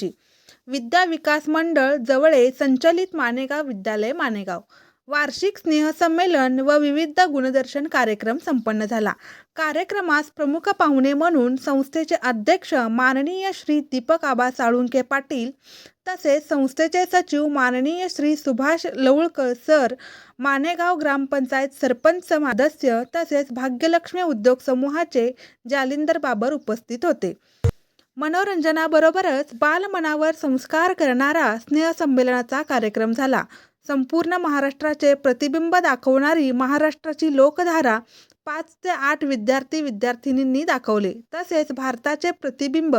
ट्रस्टची विद्या विकास मंडळ जवळे संचलित मानेगाव विद्यालय मानेगाव. वार्षिक स्नेहसंमेलन व विविध गुणदर्शन कार्यक्रम संपन्न झाला. कार्यक्रमास प्रमुख पाहुणे म्हणून संस्थेचे अध्यक्ष माननीय श्री दीपक आबा साळुंके पाटील तसेच संस्थेचे सचिव माननीय श्री सुभाष लवळकर सर मानेगाव ग्रामपंचायत सरपंच सदस्य तसेच भाग्यलक्ष्मी उद्योग समूहाचे जालिंदर बाबर उपस्थित होते. मनोरंजनाबरोबरच बालमनावर संस्कार करणारा स्नेहसंमेलनाचा कार्यक्रम झाला. संपूर्ण महाराष्ट्राचे प्रतिबिंब दाखवणारी महाराष्ट्राची लोकधारा पाच ते आठ विद्यार्थी विद्यार्थिनींनी दाखवले. तसेच भारताचे प्रतिबिंब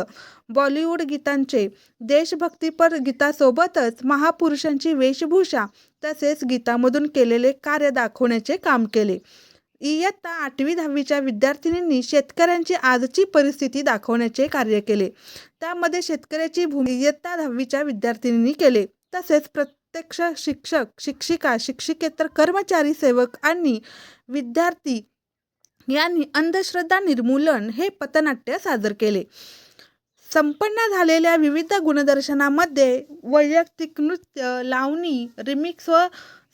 बॉलिवूड गीतांचे देशभक्तीपर गीतासोबतच महापुरुषांची वेशभूषा तसेच गीतामधून केलेले कार्य दाखवण्याचे काम केले. इयत्ता आठवी दहावीच्या विद्यार्थिनींनी शेतकऱ्यांची आजची परिस्थिती दाखवण्याचे कार्य केले. त्यामध्ये शेतकऱ्याची भूमी इयत्ता दहावीच्या विद्यार्थिनींनी केले. तसेच प्रत्यक्ष शिक्षक शिक्षिका शिक्षिकेतर कर्मचारी सेवक आणि विद्यार्थी यांनी अंधश्रद्धा निर्मूलन हे पथनाट्य सादर केले. संपन्न झालेल्या विविध गुणदर्शनामध्ये वैयक्तिक नृत्य लावणी रिमिक्स व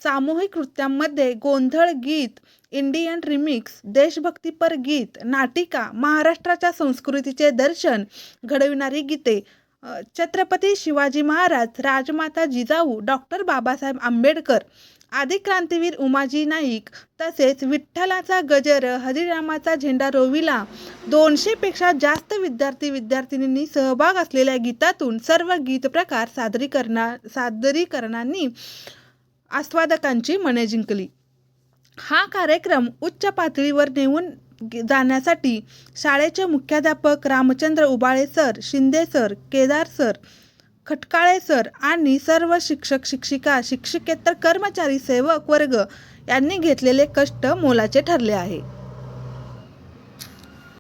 सामूहिक नृत्यांमध्ये गोंधळ गीत इंडियन रिमिक्स देशभक्तीपर गीत नाटिका महाराष्ट्राच्या संस्कृतीचे दर्शन घडविणारी गीते छत्रपती शिवाजी महाराज राजमाता जिजाऊ डॉक्टर बाबासाहेब आंबेडकर आदी क्रांतीवीर उमाजी नाईक तसेच विठ्ठलाचा गजर हरिरामाचा झेंडा रोविला दोनशेपेक्षा जास्त विद्यार्थी विद्यार्थिनींनी सहभाग असलेल्या गीतातून सर्व गीत प्रकार सादरीकरणा सादरीकरणांनी आस्वादकांची मने जिंकली. हा कार्यक्रम उच्च पातळीवर नेऊन जाण्यासाठी शाळेचे मुख्याध्यापक Ramchandra Ubale sir Shinde sir Kedar sir Khatkale sir आणि सर्व शिक्षक शिक्षिका शिक्षकेतर कर्मचारी सेवक वर्ग यांनी घेतलेले कष्ट मोलाचे ठरले आहे.